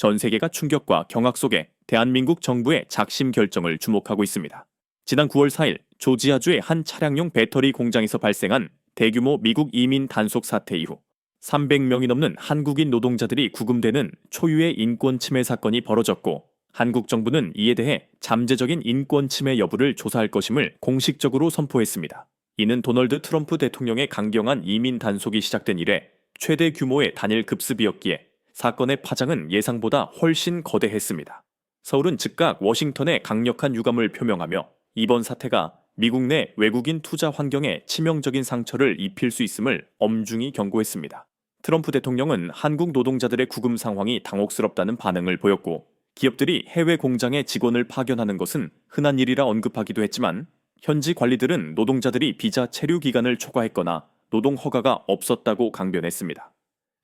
전 세계가 충격과 경악 속에 대한민국 정부의 작심 결정을 주목하고 있습니다. 지난 9월 4일 조지아주의 한 차량용 배터리 공장에서 발생한 대규모 미국 이민 단속 사태 이후 300명이 넘는 한국인 노동자들이 구금되는 초유의 인권 침해 사건이 벌어졌고 한국 정부는 이에 대해 잠재적인 인권 침해 여부를 조사할 것임을 공식적으로 선포했습니다. 이는 도널드 트럼프 대통령의 강경한 이민 단속이 시작된 이래 최대 규모의 단일 급습이었기에 사건의 파장은 예상보다 훨씬 거대했습니다. 서울은 즉각 워싱턴에 강력한 유감을 표명하며 이번 사태가 미국 내 외국인 투자 환경에 치명적인 상처를 입힐 수 있음을 엄중히 경고했습니다. 트럼프 대통령은 한국 노동자들의 구금 상황이 당혹스럽다는 반응을 보였고 기업들이 해외 공장에 직원을 파견하는 것은 흔한 일이라 언급하기도 했지만 현지 관리들은 노동자들이 비자 체류 기간을 초과했거나 노동 허가가 없었다고 강변했습니다.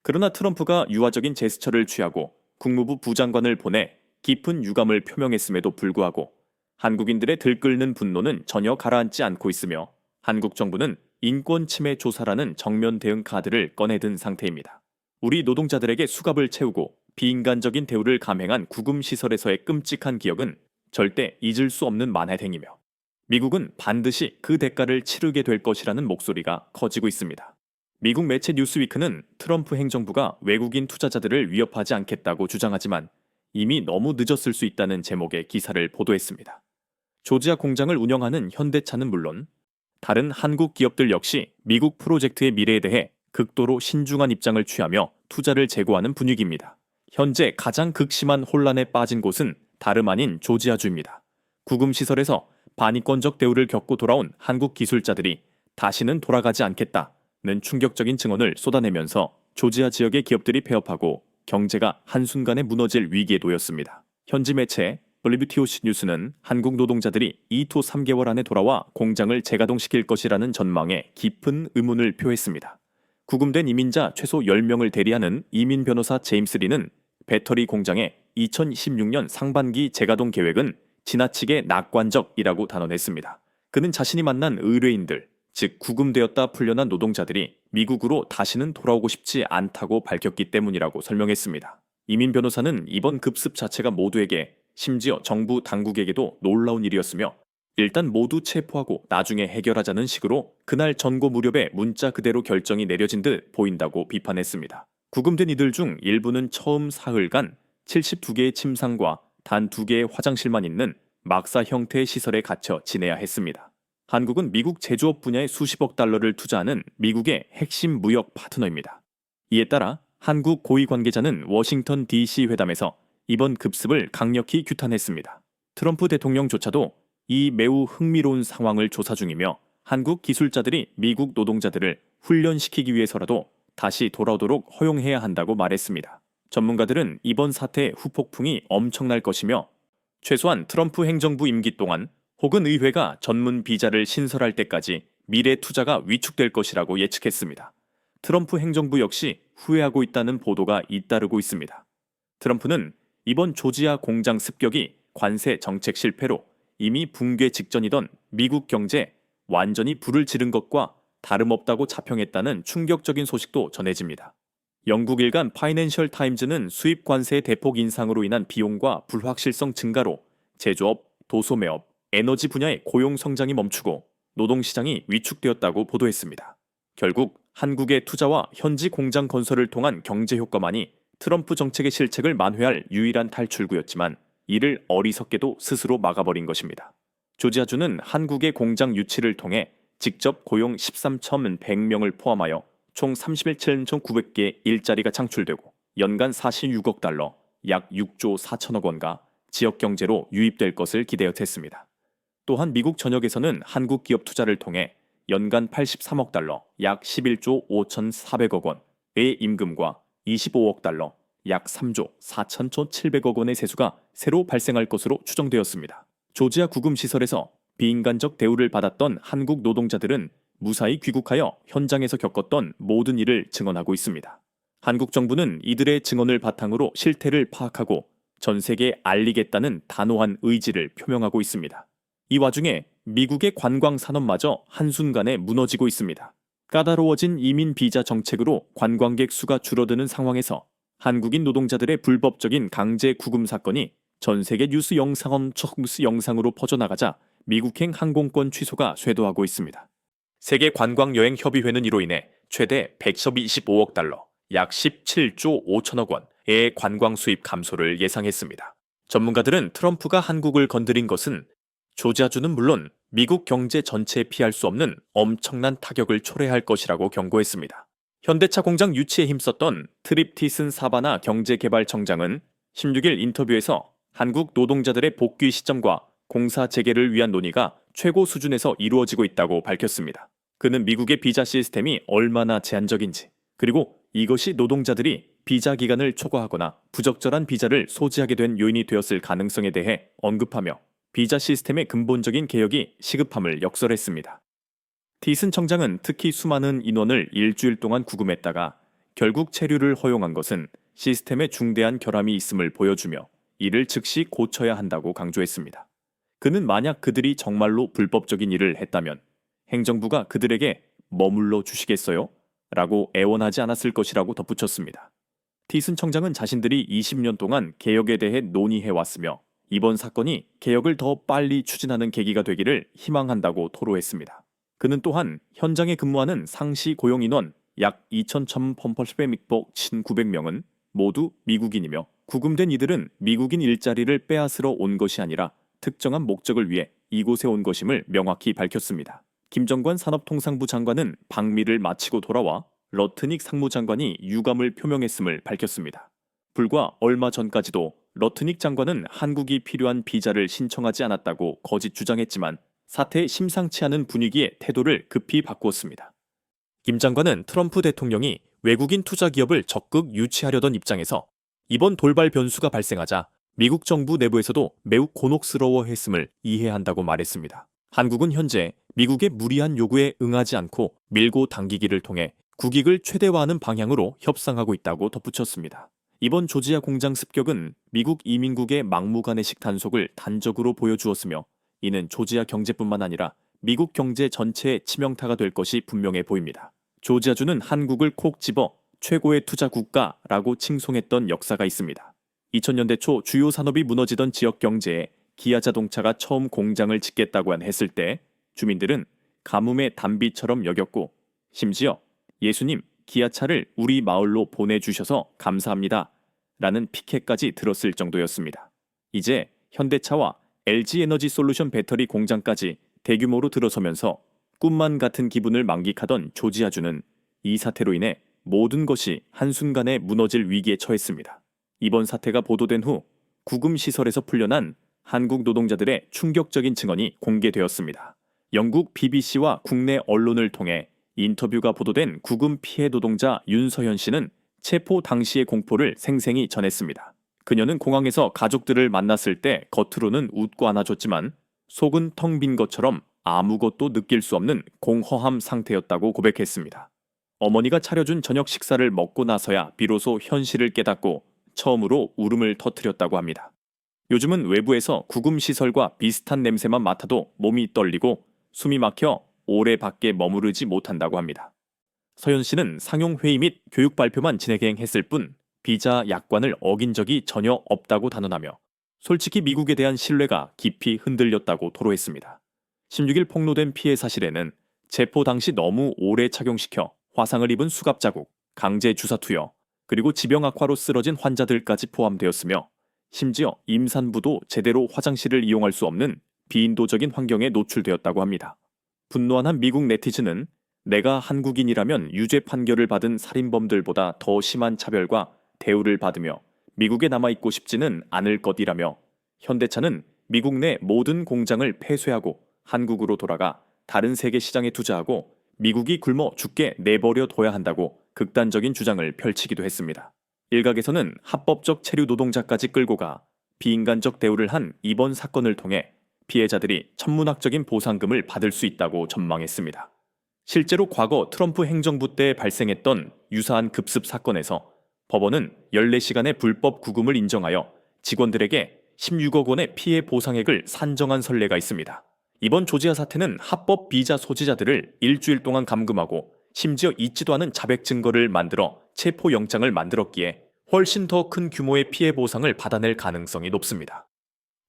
그러나 트럼프가 유화적인 제스처를 취하고 국무부 부장관을 보내 깊은 유감을 표명했음에도 불구하고 한국인들의 들끓는 분노는 전혀 가라앉지 않고 있으며 한국 정부는 인권 침해 조사라는 정면 대응 카드를 꺼내든 상태입니다. 우리 노동자들에게 수갑을 채우고 비인간적인 대우를 감행한 구금 시설에서의 끔찍한 기억은 절대 잊을 수 없는 만해행이며 미국은 반드시 그 대가를 치르게 될 것이라는 목소리가 커지고 있습니다. 미국 매체 뉴스위크는 트럼프 행정부가 외국인 투자자들을 위협하지 않겠다고 주장하지만 이미 너무 늦었을 수 있다는 제목의 기사를 보도했습니다. 조지아 공장을 운영하는 현대차는 물론 다른 한국 기업들 역시 미국 프로젝트의 미래에 대해 극도로 신중한 입장을 취하며 투자를 제고하는 분위기입니다. 현재 가장 극심한 혼란에 빠진 곳은 다름 아닌 조지아주입니다. 구금 시설에서 반이권적 대우를 겪고 돌아온 한국 기술자들이 다시는 돌아가지 않겠다 는 충격적인 증언을 쏟아내면서 조지아 지역의 기업들이 폐업하고 경제가 한순간에 무너질 위기에 놓였습니다. 현지 매체 블리뷰티오시 뉴스는 한국 노동자들이 2토 3개월 안에 돌아와 공장을 재가동시킬 것이라는 전망에 깊은 의문을 표했습니다. 구금된 이민자 최소 10명을 대리하는 이민 변호사 제임스 리는 배터리 공장의 2016년 상반기 재가동 계획은 지나치게 낙관적이라고 단언했습니다. 그는 자신이 만난 의뢰인들, 즉 구금되었다 풀려난 노동자들이 미국으로 다시는 돌아오고 싶지 않다고 밝혔기 때문이라고 설명했습니다. 이민 변호사는 이번 급습 자체가 모두에게 심지어 정부 당국에게도 놀라운 일이었으며 일단 모두 체포하고 나중에 해결하자는 식으로 그날 전고 무렵에 문자 그대로 결정이 내려진 듯 보인다고 비판했습니다. 구금된 이들 중 일부는 처음 사흘간 72개의 침상과 단 2개의 화장실만 있는 막사 형태의 시설에 갇혀 지내야 했습니다. 한국은 미국 제조업 분야에 수십억 달러를 투자하는 미국의 핵심 무역 파트너입니다. 이에 따라 한국 고위 관계자는 워싱턴 DC 회담에서 이번 급습을 강력히 규탄했습니다. 트럼프 대통령조차도 이 매우 흥미로운 상황을 조사 중이며 한국 기술자들이 미국 노동자들을 훈련시키기 위해서라도 다시 돌아오도록 허용해야 한다고 말했습니다. 전문가들은 이번 사태의 후폭풍이 엄청날 것이며 최소한 트럼프 행정부 임기 동안 혹은 의회가 전문 비자를 신설할 때까지 미래 투자가 위축될 것이라고 예측했습니다. 트럼프 행정부 역시 후회하고 있다는 보도가 잇따르고 있습니다. 트럼프는 이번 조지아 공장 습격이 관세 정책 실패로 이미 붕괴 직전이던 미국 경제 완전히 불을 지른 것과 다름없다고 자평했다는 충격적인 소식도 전해집니다. 영국 일간 파이낸셜 타임즈는 수입 관세 대폭 인상으로 인한 비용과 불확실성 증가로 제조업, 도소매업, 에너지 분야의 고용 성장이 멈추고 노동 시장이 위축되었다고 보도했습니다. 결국 한국의 투자와 현지 공장 건설을 통한 경제 효과만이 트럼프 정책의 실책을 만회할 유일한 탈출구였지만 이를 어리석게도 스스로 막아버린 것입니다. 조지아주는 한국의 공장 유치를 통해 직접 고용 13,100명을 포함하여 총 37,900개 일자리가 창출되고 연간 46억 달러, 약 6조 4천억 원가 지역 경제로 유입될 것을 기대했습니다. 또한 미국 전역에서는 한국 기업 투자를 통해 연간 83억 달러, 약 11조 5,400억 원의 임금과 25억 달러, 약 3조 4,700억 원의 세수가 새로 발생할 것으로 추정되었습니다. 조지아 구금 시설에서 비인간적 대우를 받았던 한국 노동자들은 무사히 귀국하여 현장에서 겪었던 모든 일을 증언하고 있습니다. 한국 정부는 이들의 증언을 바탕으로 실태를 파악하고 전 세계에 알리겠다는 단호한 의지를 표명하고 있습니다. 이 와중에 미국의 관광 산업마저 한순간에 무너지고 있습니다. 까다로워진 이민 비자 정책으로 관광객 수가 줄어드는 상황에서 한국인 노동자들의 불법적인 강제 구금 사건이 전 세계 뉴스 영상원 척뉴스 영상으로 퍼져나가자 미국행 항공권 취소가 쇄도하고 있습니다. 세계 관광여행 협의회는 이로 인해 최대 125억 달러, 약 17조 5천억 원의 관광 수입 감소를 예상했습니다. 전문가들은 트럼프가 한국을 건드린 것은 조지아주는 물론 미국 경제 전체에 피할 수 없는 엄청난 타격을 초래할 것이라고 경고했습니다. 현대차 공장 유치에 힘썼던 트립티슨 사바나 경제개발청장은 16일 인터뷰에서 한국 노동자들의 복귀 시점과 공사 재개를 위한 논의가 최고 수준에서 이루어지고 있다고 밝혔습니다. 그는 미국의 비자 시스템이 얼마나 제한적인지, 그리고 이것이 노동자들이 비자 기간을 초과하거나 부적절한 비자를 소지하게 된 요인이 되었을 가능성에 대해 언급하며 비자 시스템의 근본적인 개혁이 시급함을 역설했습니다. 디슨 청장은 특히 수많은 인원을 일주일 동안 구금했다가 결국 체류를 허용한 것은 시스템에 중대한 결함이 있음을 보여주며 이를 즉시 고쳐야 한다고 강조했습니다. 그는 만약 그들이 정말로 불법적인 일을 했다면 행정부가 그들에게 머물러 주시겠어요? 라고 애원하지 않았을 것이라고 덧붙였습니다. 티슨 청장은 자신들이 20년 동안 개혁에 대해 논의해 왔으며 이번 사건이 개혁을 더 빨리 추진하는 계기가 되기를 희망한다고 토로했습니다. 그는 또한 현장에 근무하는 상시 고용 인원 약 2,100믹복 1,900명은 모두 미국인이며 구금된 이들은 미국인 일자리를 빼앗으러 온 것이 아니라 특정한 목적을 위해 이곳에 온 것임을 명확히 밝혔습니다. 김정관 산업통상부 장관은 방미를 마치고 돌아와 러트닉 상무장관이 유감을 표명했음을 밝혔습니다. 불과 얼마 전까지도 러트닉 장관은 한국이 필요한 비자를 신청하지 않았다고 거짓 주장했지만 사태에 심상치 않은 분위기에 태도를 급히 바꾸었습니다. 김 장관은 트럼프 대통령이 외국인 투자 기업을 적극 유치하려던 입장에서 이번 돌발 변수가 발생하자 미국 정부 내부에서도 매우 곤혹스러워했음을 이해한다고 말했습니다. 한국은 현재 미국의 무리한 요구에 응하지 않고 밀고 당기기를 통해 국익을 최대화하는 방향으로 협상하고 있다고 덧붙였습니다. 이번 조지아 공장 습격은 미국 이민국의 막무가내식 단속을 단적으로 보여주었으며 이는 조지아 경제뿐만 아니라 미국 경제 전체의 치명타가 될 것이 분명해 보입니다. 조지아주는 한국을 콕 집어 최고의 투자 국가라고 칭송했던 역사가 있습니다. 2000년대 초 주요 산업이 무너지던 지역 경제에 기아 자동차가 처음 공장을 짓겠다고 한 했을 때 주민들은 가뭄의 단비처럼 여겼고 심지어 예수님 기아차를 우리 마을로 보내주셔서 감사합니다. 라는 피켓까지 들었을 정도였습니다. 이제 현대차와 LG 에너지 솔루션 배터리 공장까지 대규모로 들어서면서 꿈만 같은 기분을 만끽하던 조지아주는 이 사태로 인해 모든 것이 한순간에 무너질 위기에 처했습니다. 이번 사태가 보도된 후 구금 시설에서 풀려난 한국 노동자들의 충격적인 증언이 공개되었습니다. 영국 BBC와 국내 언론을 통해 인터뷰가 보도된 구금 피해 노동자 윤서현 씨는 체포 당시의 공포를 생생히 전했습니다. 그녀는 공항에서 가족들을 만났을 때 겉으로는 웃고 안아줬지만 속은 텅 빈 것처럼 아무것도 느낄 수 없는 공허함 상태였다고 고백했습니다. 어머니가 차려준 저녁 식사를 먹고 나서야 비로소 현실을 깨닫고 처음으로 울음을 터뜨렸다고 합니다. 요즘은 외부에서 구금 시설과 비슷한 냄새만 맡아도 몸이 떨리고 숨이 막혀 오래 밖에 머무르지 못한다고 합니다. 서현 씨는 상용 회의 및 교육 발표만 진행했을 뿐 비자 약관을 어긴 적이 전혀 없다고 단언하며 솔직히 미국에 대한 신뢰가 깊이 흔들렸다고 토로했습니다. 16일 폭로된 피해 사실에는 체포 당시 너무 오래 착용시켜 화상을 입은 수갑 자국, 강제 주사 투여, 그리고 지병 악화로 쓰러진 환자들까지 포함되었으며 심지어 임산부도 제대로 화장실을 이용할 수 없는 비인도적인 환경에 노출되었다고 합니다. 분노한 한 미국 네티즌은 내가 한국인이라면 유죄 판결을 받은 살인범들보다 더 심한 차별과 대우를 받으며 미국에 남아있고 싶지는 않을 것이라며 현대차는 미국 내 모든 공장을 폐쇄하고 한국으로 돌아가 다른 세계 시장에 투자하고 미국이 굶어 죽게 내버려 둬야 한다고 극단적인 주장을 펼치기도 했습니다. 일각에서는 합법적 체류 노동자까지 끌고 가 비인간적 대우를 한 이번 사건을 통해 피해자들이 천문학적인 보상금을 받을 수 있다고 전망했습니다. 실제로 과거 트럼프 행정부 때 발생했던 유사한 급습 사건에서 법원은 14시간의 불법 구금을 인정하여 직원들에게 16억 원의 피해 보상액을 산정한 선례가 있습니다. 이번 조지아 사태는 합법 비자 소지자들을 일주일 동안 감금하고 심지어 있지도 않은 자백 증거를 만들어 체포 영장을 만들었기에 훨씬 더 큰 규모의 피해 보상을 받아낼 가능성이 높습니다.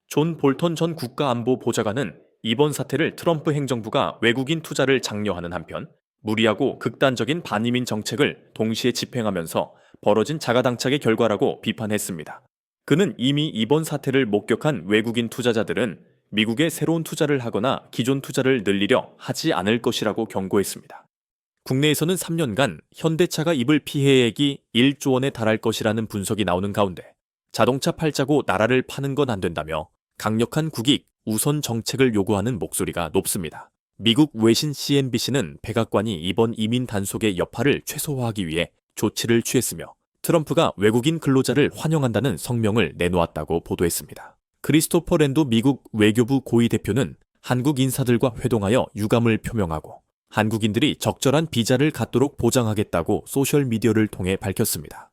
존 볼턴 전 국가안보 보좌관은 이번 사태를 트럼프 행정부가 외국인 투자를 장려하는 한편 무리하고 극단적인 반이민 정책을 동시에 집행하면서 벌어진 자가당착의 결과라고 비판했습니다. 그는 이미 이번 사태를 목격한 외국인 투자자들은 미국에 새로운 투자를 하거나 기존 투자를 늘리려 하지 않을 것이라고 경고했습니다. 국내에서는 3년간 현대차가 입을 피해액이 1조 원에 달할 것이라는 분석이 나오는 가운데 자동차 팔자고 나라를 파는 건 안 된다며 강력한 국익 우선 정책을 요구하는 목소리가 높습니다. 미국 외신 CNBC는 백악관이 이번 이민 단속의 여파를 최소화하기 위해 조치를 취했으며 트럼프가 외국인 근로자를 환영한다는 성명을 내놓았다고 보도했습니다. 크리스토퍼 랜도 미국 외교부 고위 대표는 한국 인사들과 회동하여 유감을 표명하고 한국인들이 적절한 비자를 갖도록 보장하겠다고 소셜미디어를 통해 밝혔습니다.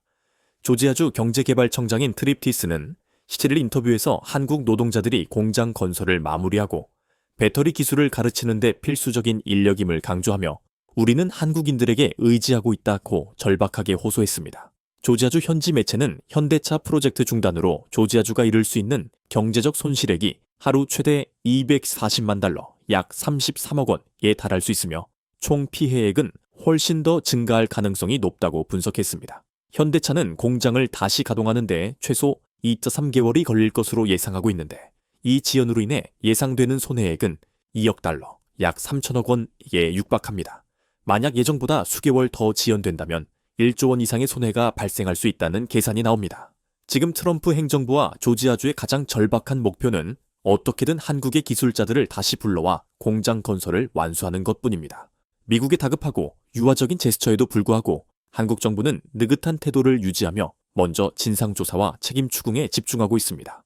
조지아주 경제개발청장인 트립티스는 17일 인터뷰에서 한국 노동자들이 공장 건설을 마무리하고 배터리 기술을 가르치는 데 필수적인 인력임을 강조하며 우리는 한국인들에게 의지하고 있다고 절박하게 호소했습니다. 조지아주 현지 매체는 현대차 프로젝트 중단으로 조지아주가 이룰 수 있는 경제적 손실액이 하루 최대 240만 달러, 약 33억 원에 달할 수 있으며 총 피해액은 훨씬 더 증가할 가능성이 높다고 분석했습니다. 현대차는 공장을 다시 가동하는 데 최소 2.3개월이 걸릴 것으로 예상하고 있는데 이 지연으로 인해 예상되는 손해액은 2억 달러, 약 3천억 원에 육박합니다. 만약 예정보다 수개월 더 지연된다면 1조 원 이상의 손해가 발생할 수 있다는 계산이 나옵니다. 지금 트럼프 행정부와 조지아주의 가장 절박한 목표는 어떻게든 한국의 기술자들을 다시 불러와 공장 건설을 완수하는 것 뿐입니다. 미국에 다급하고 유화적인 제스처에도 불구하고 한국 정부는 느긋한 태도를 유지하며 먼저 진상조사와 책임 추궁에 집중하고 있습니다.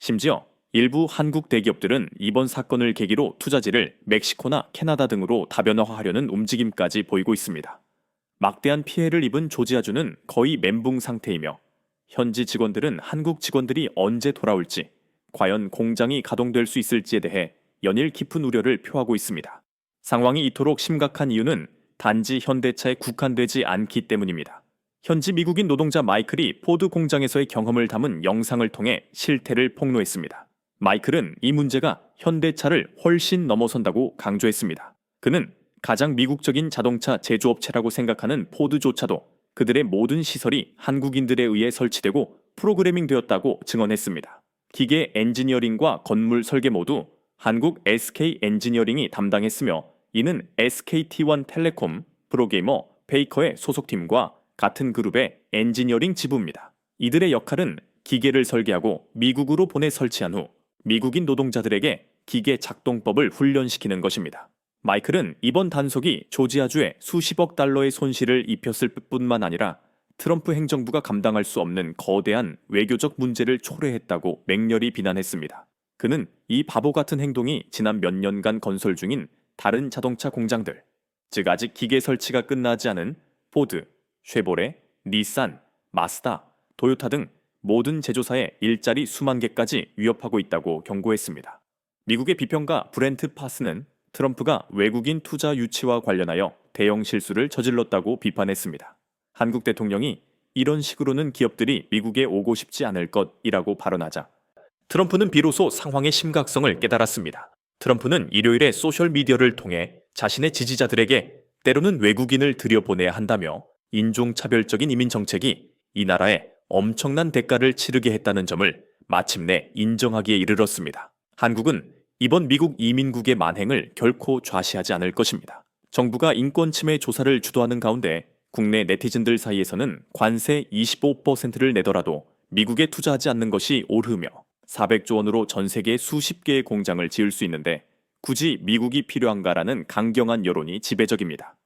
심지어 일부 한국 대기업들은 이번 사건을 계기로 투자지를 멕시코나 캐나다 등으로 다변화하려는 움직임까지 보이고 있습니다. 막대한 피해를 입은 조지아주는 거의 멘붕 상태이며 현지 직원들은 한국 직원들이 언제 돌아올지, 과연 공장이 가동될 수 있을지에 대해 연일 깊은 우려를 표하고 있습니다. 상황이 이토록 심각한 이유는 단지 현대차에 국한되지 않기 때문입니다. 현지 미국인 노동자 마이클이 포드 공장에서의 경험을 담은 영상을 통해 실태를 폭로했습니다. 마이클은 이 문제가 현대차를 훨씬 넘어선다고 강조했습니다. 그는 가장 미국적인 자동차 제조업체라고 생각하는 포드조차도 그들의 모든 시설이 한국인들에 의해 설치되고 프로그래밍 되었다고 증언했습니다. 기계 엔지니어링과 건물 설계 모두 한국 SK 엔지니어링이 담당했으며 이는 SKT1 텔레콤, 프로게이머, 베이커의 소속팀과 같은 그룹의 엔지니어링 지부입니다. 이들의 역할은 기계를 설계하고 미국으로 보내 설치한 후 미국인 노동자들에게 기계 작동법을 훈련시키는 것입니다. 마이클은 이번 단속이 조지아주에 수십억 달러의 손실을 입혔을 뿐만 아니라 트럼프 행정부가 감당할 수 없는 거대한 외교적 문제를 초래했다고 맹렬히 비난했습니다. 그는 이 바보 같은 행동이 지난 몇 년간 건설 중인 다른 자동차 공장들, 즉 아직 기계 설치가 끝나지 않은 포드, 쉐보레, 니산, 마스다, 도요타 등 모든 제조사의 일자리 수만 개까지 위협하고 있다고 경고했습니다. 미국의 비평가 브렌트 파스는 트럼프가 외국인 투자 유치와 관련하여 대형 실수를 저질렀다고 비판했습니다. 한국 대통령이 이런 식으로는 기업들이 미국에 오고 싶지 않을 것이라고 발언하자 트럼프는 비로소 상황의 심각성을 깨달았습니다. 트럼프는 일요일에 소셜미디어를 통해 자신의 지지자들에게 때로는 외국인을 들여보내야 한다며 인종차별적인 이민 정책이 이 나라에 엄청난 대가를 치르게 했다는 점을 마침내 인정하기에 이르렀습니다. 한국은 이번 미국 이민국의 만행을 결코 좌시하지 않을 것입니다. 정부가 인권 침해 조사를 주도하는 가운데 국내 네티즌들 사이에서는 관세 25%를 내더라도 미국에 투자하지 않는 것이 옳으며 400조 원으로 전 세계 수십 개의 공장을 지을 수 있는데 굳이 미국이 필요한가라는 강경한 여론이 지배적입니다.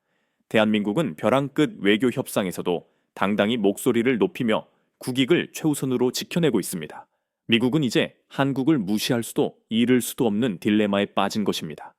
대한민국은 벼랑 끝 외교 협상에서도 당당히 목소리를 높이며 국익을 최우선으로 지켜내고 있습니다. 미국은 이제 한국을 무시할 수도 잃을 수도 없는 딜레마에 빠진 것입니다.